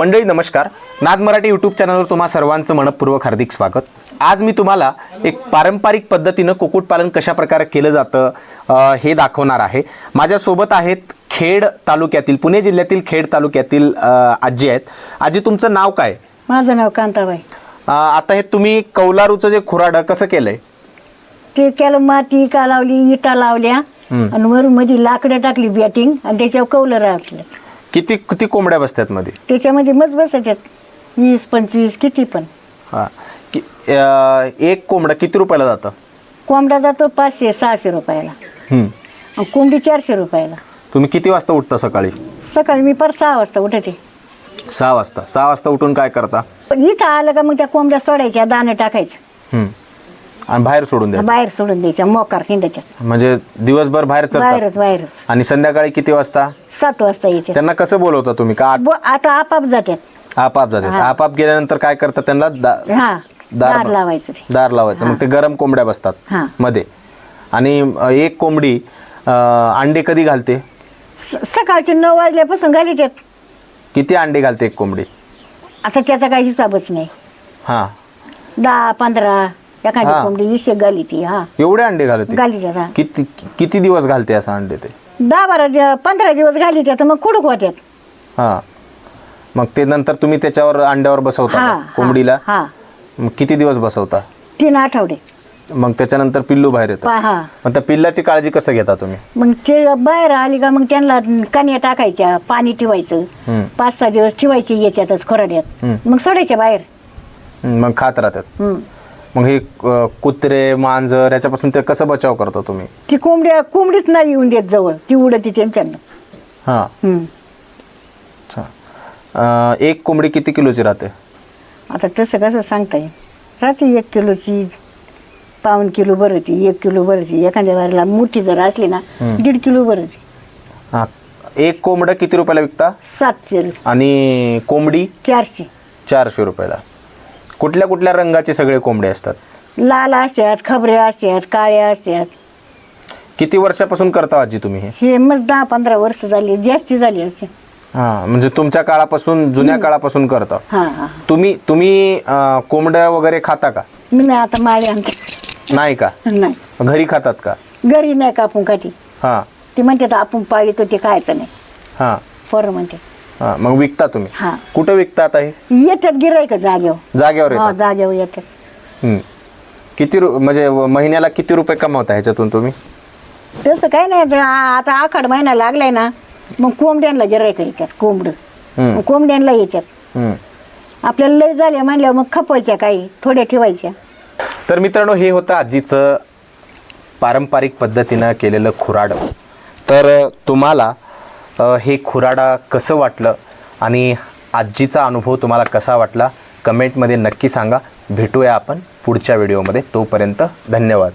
मंडळी नमस्कार. नाद मराठी यूट्यूब चॅनलवर तुम्हा सर्वांचं मनपूर्वक हार्दिक स्वागत. आज मी तुम्हाला एक पारंपरिक पद्धतीनं कुक्कुटपालन कशा प्रकारे केलं जातं हे दाखवणार आहे. माझ्यासोबत आहेत खेड तालुक्यातील पुणे जिल्ह्यातील खेड तालुक्यातील आजी आहेत. आजी तुमचं नाव काय? माझं नाव कांताबाई. आता हे तुम्ही कौलारूचं जे खुराडं कसं केलंय? ते केलं माती का लावली इटा लावल्या आणि वरून मध्ये लाकडं टाकली बॅटिंग आणि त्याच्यावर कौलं राखलं. किती किती कोंबड्या बसतात मध्ये त्याच्यामध्ये मज बसतात वीस पंचवीस किती पण. हां. कि अ, एक कोंबडं किती रुपयाला जातं? कोंबडा जातो पाचशे सहाशे रुपयाला. कोंबडी चारशे रुपयाला. तुम्ही किती वाजता उठता सकाळी? सकाळी मी पर सहा वाजता उठते. सहा वाजता. सहा वाजता उठून काय करता? पण इथं आलं का मग त्या कोंबड्या सोडायच्या दाणं टाकायचं. आणि बाहेर सोडून द्यायचं? बाहेर सोडून द्यायच्या मोकार म्हणजे दिवसभर बाहेर चालतात बाहेरच आणि संध्याकाळी किती वाजता? सात वाजता येते. त्यांना कसं बोलवता तुम्ही? का आता आपाप जातात आपाप जातात. आपाप गेल्यानंतर काय करतात त्यांना? दा- हा दार लावायचं ते. दार लावायचं. मग ते गरम कोंबड्या बसतात हा. मध्ये. आणि अ, एक कोंबडी अ, अंडे कधी घालते? स- सकाळचे नऊ वाजल्यापासून घाली त्यात किती अंडे घालते एक कोंबडी? आता त्याचा काही हिसाबच नाही. हा. दहा पंधरा. एखादी हा. कोंबडी वीस घाली ती हा. एवढे अंडे घालते? हा. किती किती दिवस घालते असं अंडे ते? दहा बारा दिव- पंधरा दिवस घाली त्यात मग कुडूक होत्यात. हा. मग ते नंतर तुम्ही त्याच्यावर अंड्यावर बसवता हा का? हा, कोंबडीला? हा. मग किती दिवस बसवता? तीन आठवडे. मग त्याच्यानंतर पिल्लू बाहेर येतं. पा हा. मग त्या पिल्लाची काळजी कसं घेता तुम्ही? मग ते बाहेर आली का मग त्यांना कन्या टाकायच्या पाणी ठेवायचं. हम्म. पाच सहा दिवस ठेवायचे याच्यातच खोराड्यात हम्म. मग सोडायच्या बाहेर. मग खात राहतात. हम्म. मग हे अ, कुत्रे मांजर याच्यापासून ते कसं बचाव करता तुम्ही? ती कोंबड्या कोंबडीच नाही येऊन देत जवळ. ती उडती त्यांच्यानं. हां. हम्म. अच्छा. अ, एक कोंबडी किती किलोची राहते? आता तसं कसं सांगता येईल? राहते एक किलोची पाऊन किलो भरती एक किलो भरती. एखाद्या वारीला मोठी जर असली ना दीड किलो भरती. हां. एक कोंबडं किती रुपयाला विकता? सातशे रुपये. आणि कोंबडी? चारशे. चारशे रुपयाला. कुठल्या कुठल्या रंगाचे सगळे कोंबडे असतात? लाल असतात खबऱ्या असतात काळ्या असतात. किती वर्षापासून करता आजी तुम्ही हे? हे मग दहा पंधरा वर्ष झाली जास्ती झाली असते हां म्हणजे तुमच्या काळापासून जुन्या काळापासून करता. हा हा. तुम्ही तुम्ही अ, कोंबड्या वगैरे खाता का? मी नाही आता माळी आणते. नाही का? नाही. घरी खातात का? घरी नाही कापून काठी हां. ती म्हणते तर आपण पाळीतो ते खायचं नाही. हां. पोरं म्हणते. हां मग विकता तुम्ही? हा. कुठं विकता आता हे? येतात गिरायक जागेवर. जागेवर हा येतात? जागेवर येतात. हं. किती रु म्हणजे व- महिन्याला किती रुपये कमावता ह्याच्यातून तुम्ही? तसं काय नाही ते आ- आता आखाड महिना लागलाय ना मग कोंबड्यांना गिरायक येतात कोंबडं. कोंबड्यांना येतात. आपल्याला लय झाल्या म्हणल्यावर मग खपवायच्या काही थोड्या ठेवायच्या. तर मित्रांनो हे होतं आजीचं पारंपरिक पद्धतीनं केलेलं खुराड. तर तुम्हाला हे खुराडा कसं वाटलं आणि आजीचा अनुभव तुम्हाला कसा वाटला? कमेंटमध्ये नक्की सांगा. भेटूया आपण पुढच्या व्हिडिओमध्ये. तोपर्यंत धन्यवाद.